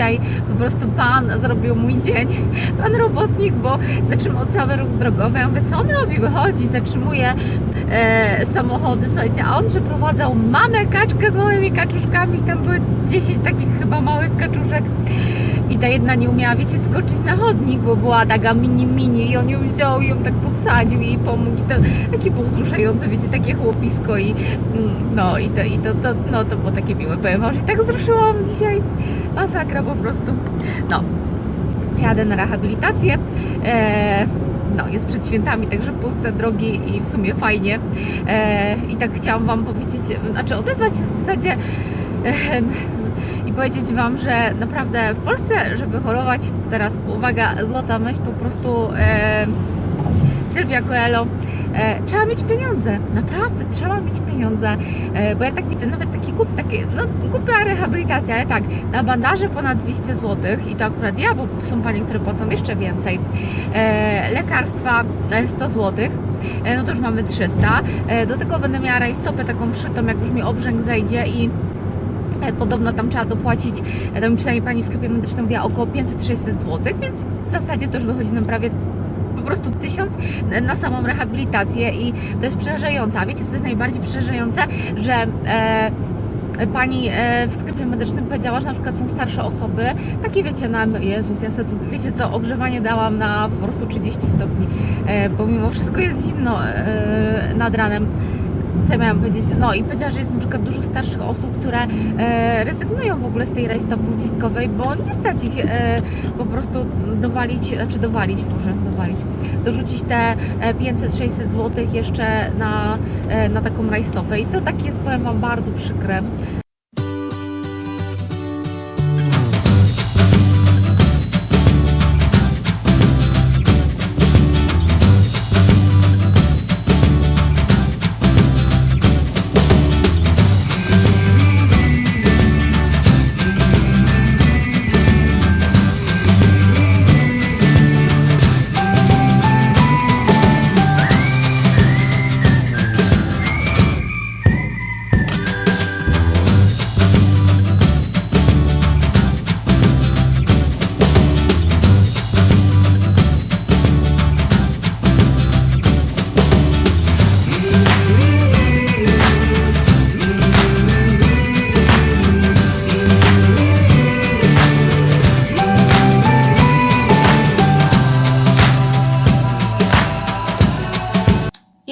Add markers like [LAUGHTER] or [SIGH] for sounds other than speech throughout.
dzisiaj po prostu pan zrobił mój dzień, pan robotnik, bo zatrzymał cały ruch drogowy. Ja mówię, co on robi? Wychodzi, zatrzymuje e, samochody, słuchajcie, a on przeprowadzał mamę kaczkę z małymi kaczuszkami, tam były 10 takich chyba małych kaczuszek. I ta jedna nie umiała, wiecie, skoczyć na chodnik, bo była taka mini mini i on ją wziął i ją tak podsadził jej pomógł. I to takie było wzruszające, wiecie, takie chłopisko i mm, no i to, i to, to, no, to było takie miłe, powiem wam, że tak wzruszyłam dzisiaj, masakra po prostu, no, jadę na rehabilitację, e, no, jest przed świętami, także puste drogi i w sumie fajnie. E, I tak chciałam Wam powiedzieć, znaczy odezwać się w zasadzie e, i powiedzieć Wam, że naprawdę w Polsce, żeby chorować, teraz uwaga, złota myśl, po prostu e, Sylwia Coelho, e, trzeba mieć pieniądze, naprawdę trzeba mieć pieniądze, e, bo ja tak widzę, nawet taki kup, takie, no głupia rehabilitacja, ale tak, na bandaże ponad 200 zł i to akurat ja, bo są panie, które płacą jeszcze więcej, e, lekarstwa e, 100 zł, e, no to już mamy 300, e, do tego będę miała rajstopę taką szytą, jak już mi obrzęk zejdzie i E, Podobno tam trzeba dopłacić, e, tam przynajmniej pani w sklepie medycznym mówiła około 500-600 zł, więc w zasadzie to już wychodzi nam prawie po prostu tysiąc na samą rehabilitację i to jest przerażające. A wiecie, co jest najbardziej przerażające? Że e, pani e, w sklepie medycznym powiedziała, że na przykład są starsze osoby, takie wiecie, na Jezus, ja sobie tu, wiecie co, ogrzewanie dałam na po prostu 30 stopni, e, bo mimo wszystko jest zimno e, nad ranem co ja miałam powiedzieć? No i powiedziała, że jest na przykład dużo starszych osób, które rezygnują w ogóle z tej rajstopy uciskowej, bo nie stać ich po prostu dowalić, znaczy dowalić może, dowalić, dorzucić te e, 500-600 zł jeszcze na, e, na taką rajstopę i to tak jest, powiem Wam, bardzo przykre.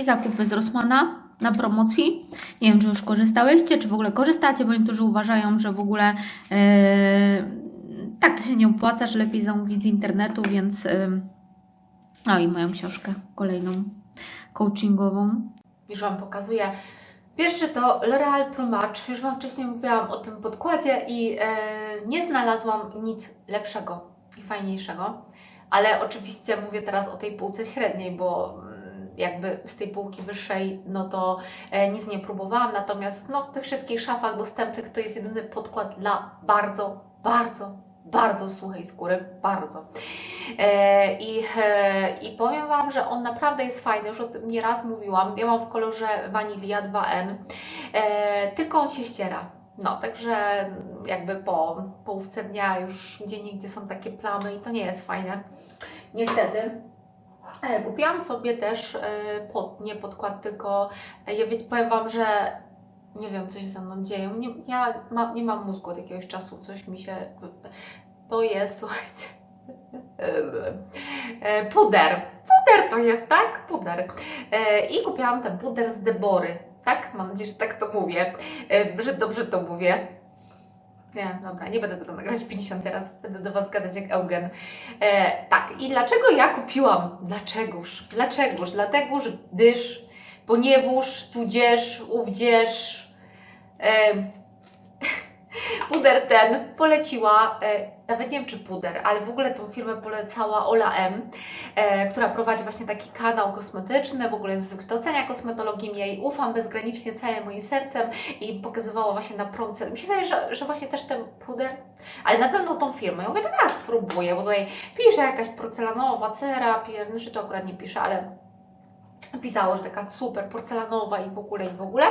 Zakupy z Rossmana na promocji. Nie wiem, czy już korzystałyście, czy w ogóle korzystacie, bo niektórzy uważają, że w ogóle e, tak to się nie opłaca, że lepiej zamówić z internetu, więc e, no i moją książkę kolejną coachingową. Już Wam pokazuję. Pierwszy to L'Oreal True Match. Już Wam wcześniej mówiłam o tym podkładzie i e, nie znalazłam nic lepszego i fajniejszego. Ale oczywiście mówię teraz o tej półce średniej, bo jakby z tej półki wyższej, no to e, nic nie próbowałam. Natomiast no, w tych wszystkich szafach dostępnych to jest jedyny podkład dla bardzo, bardzo, bardzo suchej skóry. Bardzo. E, I, e, I powiem Wam, że on naprawdę jest fajny, już o tym nieraz mówiłam. Ja mam w kolorze Vanilla 2N, e, tylko on się ściera. No, także jakby po połówce dnia już gdzie nigdzie są takie plamy i to nie jest fajne. Niestety. E, Kupiłam sobie też e, pod, nie podkład, tylko e, ja wie, powiem Wam, że nie wiem, co się ze mną dzieje. Nie, ja ma, nie mam mózgu od jakiegoś czasu, coś mi się. To jest, [LAUGHS] słuchajcie. Puder. Puder to jest, tak? Puder. I kupiłam ten puder z Debory. Tak? Mam nadzieję, że tak to mówię. Że dobrze to mówię. Nie, dobra, nie będę tego nagrać 50 teraz, będę do Was gadać jak Eugen. E, tak, i dlaczego ja kupiłam? Dlaczegoż? Dlaczegoż? Dlatego, że gdyż, ponieważ, tudzież, ówdzież, e, puder ten poleciła, e, nawet nie wiem czy puder, ale w ogóle tą firmę polecała Ola M, e, która prowadzi właśnie taki kanał kosmetyczny, w ogóle z wykształcenia kosmetologii, jej ufam bezgranicznie całym moim sercem i pokazywała właśnie na promce. Mi się wydaje, że, że właśnie też ten puder, ale na pewno tą firmę. Ja mówię, to ja spróbuję, bo tutaj pisze jakaś porcelanowa cera, pier- znaczy to akurat nie pisze, ale pisało, że taka super porcelanowa i w ogóle, i w ogóle.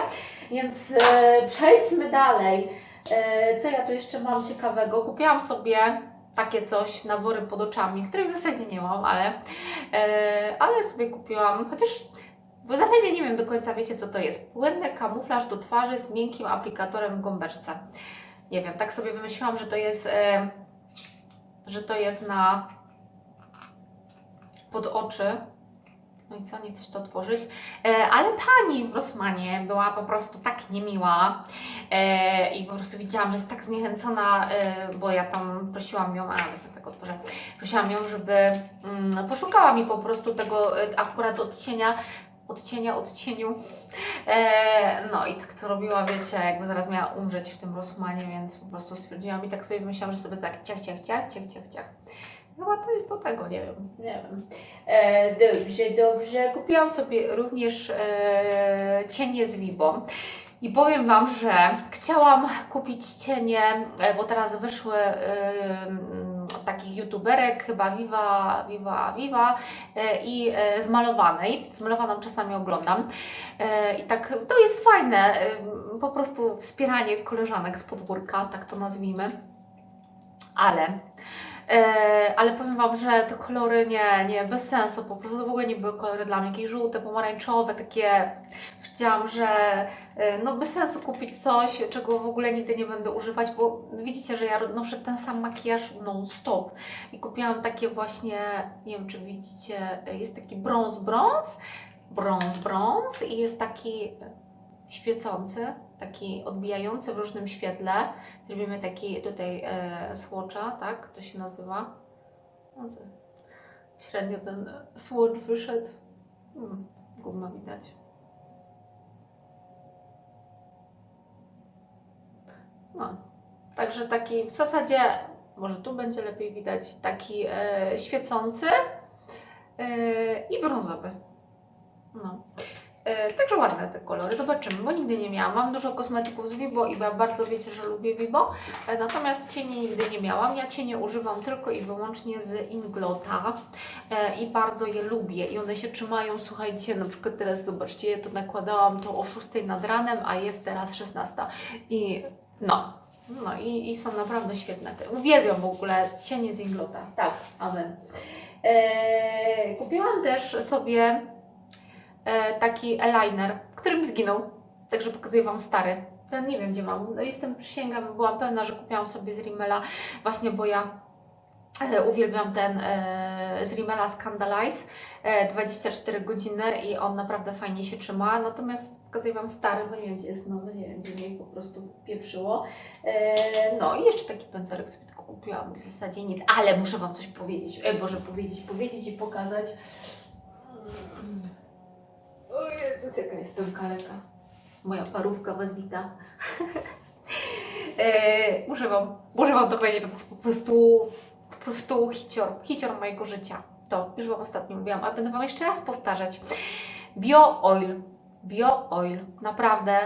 Więc e, przejdźmy dalej. E, co ja tu jeszcze mam ciekawego? Kupiłam sobie takie coś, nawory pod oczami, których w zasadzie nie mam, ale, e, ale sobie kupiłam, chociaż w zasadzie nie wiem do końca, wiecie co to jest. Płynny kamuflaż do twarzy z miękkim aplikatorem w gąbeczce. Nie wiem, tak sobie wymyśliłam, że to jest, e, że to jest na pod oczy. No i co, nie chcesz to otworzyć? E, ale pani w Rossmanie była po prostu tak niemiła e, i po prostu widziałam, że jest tak zniechęcona, e, bo ja tam prosiłam ją, a więc tak otworzę, prosiłam ją, żeby mm, poszukała mi po prostu tego akurat odcienia, odcienia, odcieniu. No i tak to robiła, wiecie, jakby zaraz miała umrzeć w tym Rossmanie, więc po prostu stwierdziłam i tak sobie myślałam, że sobie tak ciach, ciach, ciach, ciach, ciach, ciach. Chyba to jest do tego, nie wiem, nie wiem. E, dobrze, dobrze. Kupiłam sobie również e, cienie z Vibo. I powiem Wam, że chciałam kupić cienie, e, bo teraz wyszły e, takich youtuberek, chyba Viva, Viva, Viva e, i e, zmalowanej. Zmalowaną czasami oglądam. I tak to jest fajne, po prostu wspieranie koleżanek z podwórka, tak to nazwijmy. Ale ale powiem Wam, że te kolory nie, nie, bez sensu, po prostu to w ogóle nie były kolory dla mnie, jakieś żółte, pomarańczowe, takie, stwierdziłam, że e, no bez sensu kupić coś, czego w ogóle nigdy nie będę używać, bo widzicie, że ja noszę ten sam makijaż non-stop. I kupiłam takie właśnie, nie wiem czy widzicie, jest taki brąz, brąz, brąz, brąz i jest taki świecący, taki odbijający w różnym świetle. Zrobimy taki tutaj e, słocza, tak? To się nazywa. No średnio ten słocz wyszedł. Hmm, gówno widać. No. Także taki w zasadzie, może tu będzie lepiej widać, taki e, świecący e, i brązowy. No. E, Także ładne te kolory. Zobaczymy, bo nigdy nie miałam. Mam dużo kosmetyków z Vibo i bardzo wiecie, że lubię Vibo. E, Natomiast cieni nigdy nie miałam. Ja cienie używam tylko i wyłącznie z Inglota e, i bardzo je lubię. I one się trzymają, słuchajcie, na przykład teraz zobaczcie, ja to nakładałam to o 6 nad ranem, a jest teraz 16. I no, no i, i są naprawdę świetne. Uwielbiam w ogóle cienie z Inglota. Tak, amen. E, kupiłam też sobie taki eyeliner, którym zginął. Także pokazuję Wam stary. Ten nie wiem gdzie mam. No, jestem, przysięgam, byłam pewna, że kupiłam sobie z Rimmela właśnie, bo ja e, uwielbiam ten e, z Rimmela Scandalize e, 24 godziny i on naprawdę fajnie się trzyma. Natomiast pokazuję Wam stary, bo nie wiem gdzie jest nowy, nie wiem gdzie mnie po prostu pieprzyło. E, no i jeszcze taki pędzelek sobie tylko kupiłam, w zasadzie nic, ale muszę Wam coś powiedzieć. E, Boże, powiedzieć, powiedzieć i pokazać. O Jezus, jaka jestem kaleka. Moja parówka Was wita. [LAUGHS] e, muszę, wam, muszę Wam to powiedzieć, to jest po prostu, po prostu hicior, hicior mojego życia. To już Wam ostatnio mówiłam, ale będę Wam jeszcze raz powtarzać. Bio Oil. Bio Oil. Naprawdę.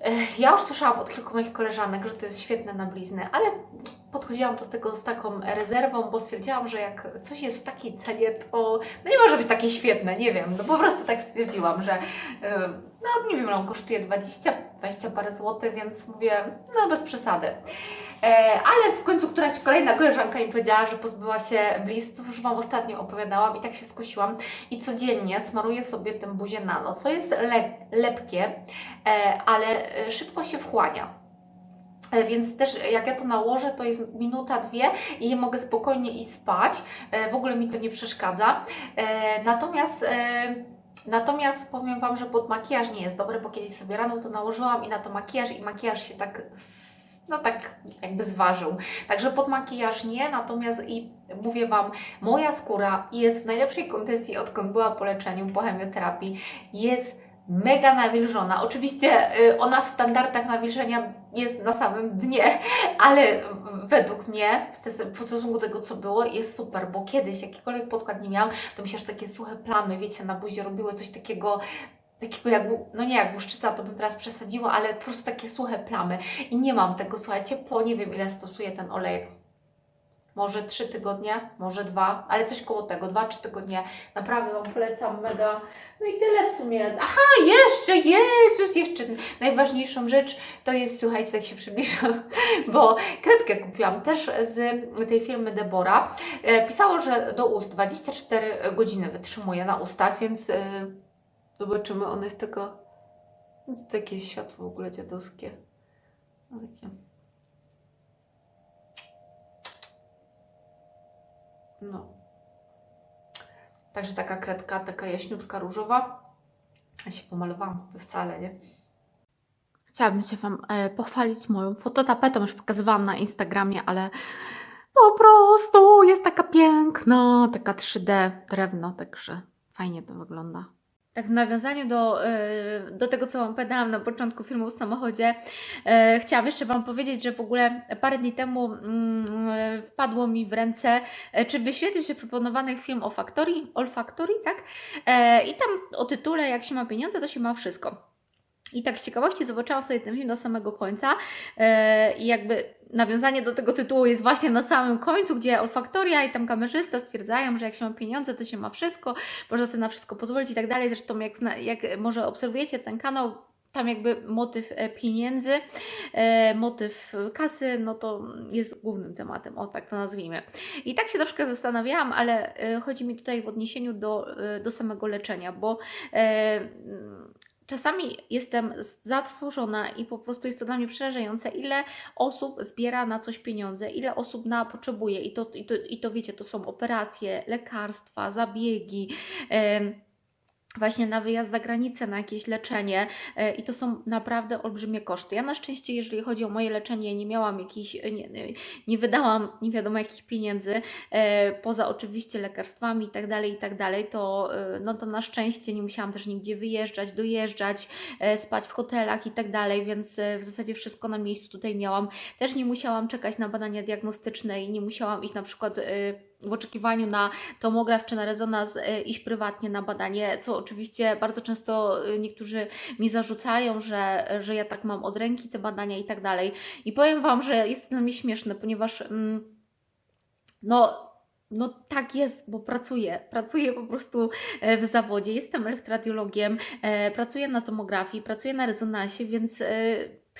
e, Ja już słyszałam od kilku moich koleżanek, że to jest świetne na blizny, ale podchodziłam do tego z taką rezerwą, bo stwierdziłam, że jak coś jest w takiej cenie, to no nie może być takie świetne, nie wiem, no po prostu tak stwierdziłam, że yy, no nie wiem, no kosztuje 20, 20 parę złotych, więc mówię, no bez przesady. E, ale w końcu któraś kolejna koleżanka mi powiedziała, że pozbyła się bliz, to już Wam ostatnio opowiadałam i tak się skusiłam i codziennie smaruję sobie tym buzię na noc, co jest le lepkie, e, ale e, szybko się wchłania. E, Więc też jak ja to nałożę, to jest minuta, dwie i mogę spokojnie iść spać. E, W ogóle mi to nie przeszkadza. E, Natomiast, e, natomiast powiem Wam, że pod makijaż nie jest dobre, bo kiedyś sobie rano to nałożyłam i na to makijaż i makijaż się tak no tak jakby zważył. Także pod makijaż nie, natomiast i mówię Wam, moja skóra jest w najlepszej kondycji odkąd była po leczeniu, po chemioterapii. Jest mega nawilżona. Oczywiście y, ona w standardach nawilżenia jest na samym dnie, [LAUGHS] ale według mnie, w stos- w stosunku do tego, co było, jest super, bo kiedyś jakikolwiek podkład nie miałam, to mi się aż takie suche plamy, wiecie, na buzi robiły coś takiego, takiego jak, no nie jak błyszczyca, to bym teraz przesadziła, ale po prostu takie suche plamy. I nie mam tego, słuchajcie, po nie wiem ile stosuję ten olejek. Może trzy tygodnie, może dwa, ale coś koło tego, dwa, trzy tygodnie. Naprawdę Wam polecam, mega. No i tyle w sumie. Aha, jeszcze, Jezus, jeszcze najważniejszą rzecz to jest, słuchajcie, tak się przybliżam, [LAUGHS] bo kredkę kupiłam też z tej firmy Debora. E, Pisało, że do ust 24 godziny wytrzymuje na ustach, więc e, zobaczymy, ona jest taka, jest takie światło w ogóle dziadowskie. No, takie. No. Także taka kredka, taka jaśniutka, różowa. Ja się pomalowałam, wcale nie. Chciałabym się Wam e, pochwalić moją fototapetą, już pokazywałam na Instagramie, ale po prostu jest taka piękna, taka 3D drewno, także fajnie to wygląda. Tak w nawiązaniu do, e, do tego, co Wam powiedziałam na początku filmu w samochodzie, e, chciałam jeszcze Wam powiedzieć, że w ogóle parę dni temu mm, wpadło mi w ręce, e, czy wyświetlił się proponowany film o Factory, All Factory, tak? I tam o tytule Jak się ma pieniądze, to się ma wszystko. I tak z ciekawości zobaczyłam sobie ten film do samego końca e, i jakby nawiązanie do tego tytułu jest właśnie na samym końcu, gdzie olfaktoria i tam kamerzysta stwierdzają, że jak się ma pieniądze, to się ma wszystko, można sobie na wszystko pozwolić i tak dalej. Zresztą jak, jak może obserwujecie ten kanał, tam jakby motyw e, pieniędzy, e, motyw kasy, no to jest głównym tematem, o tak to nazwijmy. I tak się troszkę zastanawiałam, ale chodzi mi tutaj w odniesieniu do, do samego leczenia, bo czasami jestem zatworzona i po prostu jest to dla mnie przerażające, ile osób zbiera na coś pieniądze, ile osób na potrzebuje i to, i to, i to wiecie, to są operacje, lekarstwa, zabiegi. em, Właśnie na wyjazd za granicę, na jakieś leczenie e, i to są naprawdę olbrzymie koszty. Ja na szczęście, jeżeli chodzi o moje leczenie, nie miałam jakichś, nie, nie, nie wydałam nie wiadomo jakich pieniędzy, e, poza oczywiście lekarstwami i tak dalej, i tak dalej, to, e, no to na szczęście nie musiałam też nigdzie wyjeżdżać, dojeżdżać, e, spać w hotelach i tak dalej, więc e, w zasadzie wszystko na miejscu tutaj miałam. Też nie musiałam czekać na badania diagnostyczne i nie musiałam iść na przykład e, w oczekiwaniu na tomograf czy na rezonans e, iść prywatnie na badanie, co oczywiście bardzo często e, niektórzy mi zarzucają, że, że ja tak mam od ręki te badania i tak dalej. I powiem Wam, że jest to dla mnie śmieszne, ponieważ mm, no no tak jest, bo pracuję. Pracuję po prostu e, w zawodzie. Jestem elektroradiologiem, e, pracuję na tomografii, pracuję na rezonansie, więc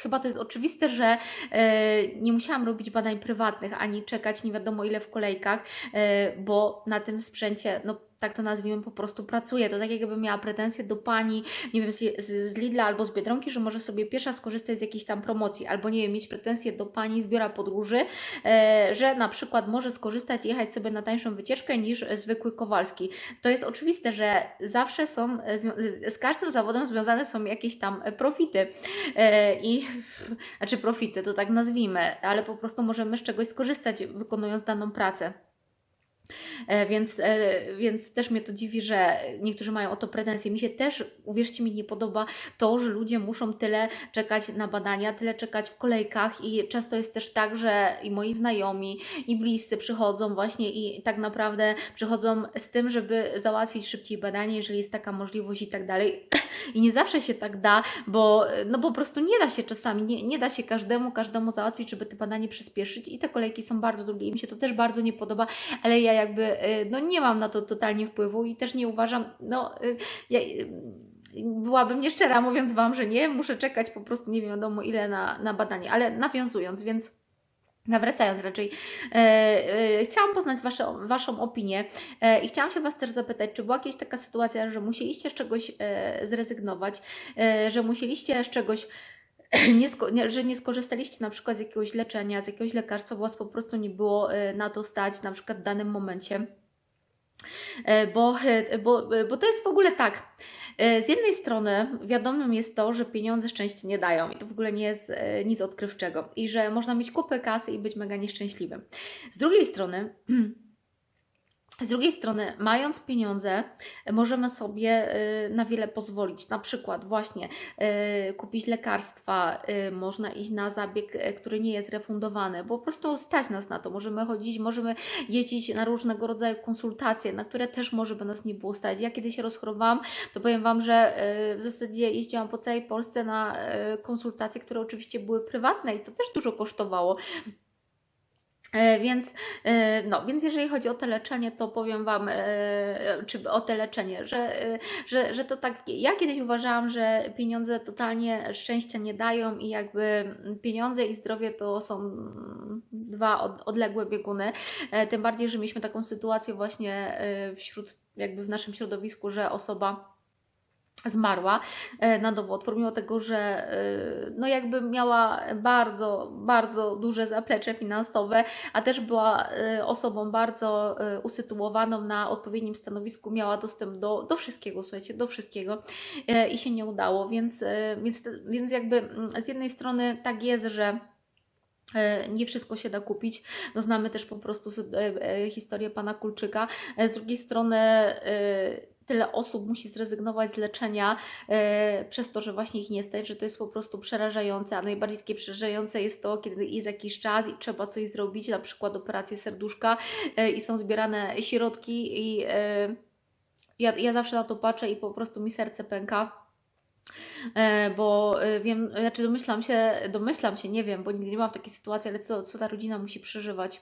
chyba to jest oczywiste, że e, nie musiałam robić badań prywatnych ani czekać nie wiadomo ile w kolejkach, e, bo na tym sprzęcie, no tak to nazwijmy, po prostu pracuję. To tak jakbym miała pretensje do pani, nie wiem, z, z Lidla albo z Biedronki, że może sobie pierwsza skorzystać z jakiejś tam promocji, albo nie wiem, mieć pretensje do pani z biura podróży, e, że na przykład może skorzystać i jechać sobie na tańszą wycieczkę niż zwykły Kowalski. To jest oczywiste, że zawsze są, e, z, z każdym zawodem związane są jakieś tam profity. E, I, znaczy profity, to tak nazwijmy, ale po prostu możemy z czegoś skorzystać, wykonując daną pracę. E, Więc, e, więc też mnie to dziwi, że niektórzy mają o to pretensje. Mi się też, uwierzcie mi, nie podoba to, że ludzie muszą tyle czekać na badania, tyle czekać w kolejkach i często jest też tak, że i moi znajomi, i bliscy przychodzą właśnie i tak naprawdę przychodzą z tym, żeby załatwić szybciej badanie, jeżeli jest taka możliwość i tak dalej. [CLEARS THROAT] I nie zawsze się tak da, bo no po prostu nie da się czasami, nie, nie da się każdemu, każdemu załatwić, żeby te badanie przyspieszyć i te kolejki są bardzo długie i mi się to też bardzo nie podoba, ale ja jakby y, no nie mam na to totalnie wpływu i też nie uważam, no y, ja, y, byłabym nieszczera mówiąc Wam, że nie, muszę czekać po prostu nie wiadomo ile na, na badanie, ale nawiązując, więc Nawracając raczej, e, e, chciałam poznać wasze, Waszą opinię e, i chciałam się Was też zapytać, czy była jakaś taka sytuacja, że musieliście z czegoś e, zrezygnować, e, że musieliście z czegoś, [CLEARS THROAT] nie że nie skorzystaliście na przykład z jakiegoś leczenia, z jakiegoś lekarstwa, bo Was po prostu nie było e, na to stać na przykład w danym momencie. E, Bo, e, bo, bo to jest w ogóle tak. Z jednej strony wiadomym jest to, że pieniądze szczęście nie dają i to w ogóle nie jest nic odkrywczego i że można mieć kupę kasy i być mega nieszczęśliwym. Z drugiej strony, [CLEARS THROAT] z drugiej strony, mając pieniądze, możemy sobie y, na wiele pozwolić. Na przykład, właśnie y, kupić lekarstwa, y, można iść na zabieg, który nie jest refundowany, bo po prostu stać nas na to. Możemy chodzić, możemy jeździć na różnego rodzaju konsultacje, na które też może by nas nie było stać. Ja kiedy się rozchorowałam, to powiem Wam, że w zasadzie jeździłam po całej Polsce na konsultacje, które oczywiście były prywatne i to też dużo kosztowało. E, Więc, e, no, więc jeżeli chodzi o te leczenie, to powiem Wam, e, czy o te leczenie, że, że, że to tak, ja kiedyś uważałam, że pieniądze totalnie szczęścia nie dają i jakby pieniądze i zdrowie to są dwa od, odległe bieguny, tym bardziej, że mieliśmy taką sytuację właśnie wśród, jakby w naszym środowisku, że osoba zmarła e, na nowotwór, mimo tego, że e, no jakby miała bardzo, bardzo duże zaplecze finansowe, a też była e, osobą bardzo usytuowaną na odpowiednim stanowisku, miała dostęp do, do wszystkiego, słuchajcie, do wszystkiego i się nie udało, więc, więc, więc jakby mm, z jednej strony tak jest, że Nie wszystko się da kupić. No, znamy też po prostu historię pana Kulczyka. Z drugiej strony tyle osób musi zrezygnować z leczenia e, przez to, że właśnie ich nie stać, że to jest po prostu przerażające, a najbardziej takie przerażające jest to, kiedy jest jakiś czas i trzeba coś zrobić, na przykład operację serduszka e, i są zbierane środki i e, ja, ja zawsze na to patrzę i po prostu mi serce pęka. Bo wiem, znaczy domyślam się, domyślam się, nie wiem, bo nigdy nie byłam w takiej sytuacji, ale co, co ta rodzina musi przeżywać.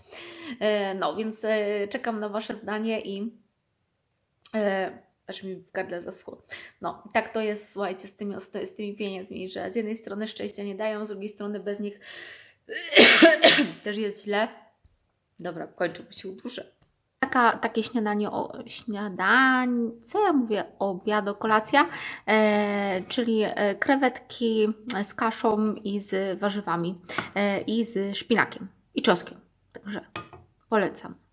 No, więc czekam na Wasze zdanie i aż mi w gardle zaschło. No, tak to jest, słuchajcie, z tymi, z tymi pieniędzmi, że z jednej strony szczęścia nie dają, z drugiej strony bez nich [COUGHS] też jest źle. Dobra, kończę, bo się uduszę. Taka, takie śniadanie, o, śniadań, co ja mówię, obiad, kolacja, e, czyli e, krewetki z kaszą i z warzywami e, i z szpinakiem i czosnkiem. Także polecam.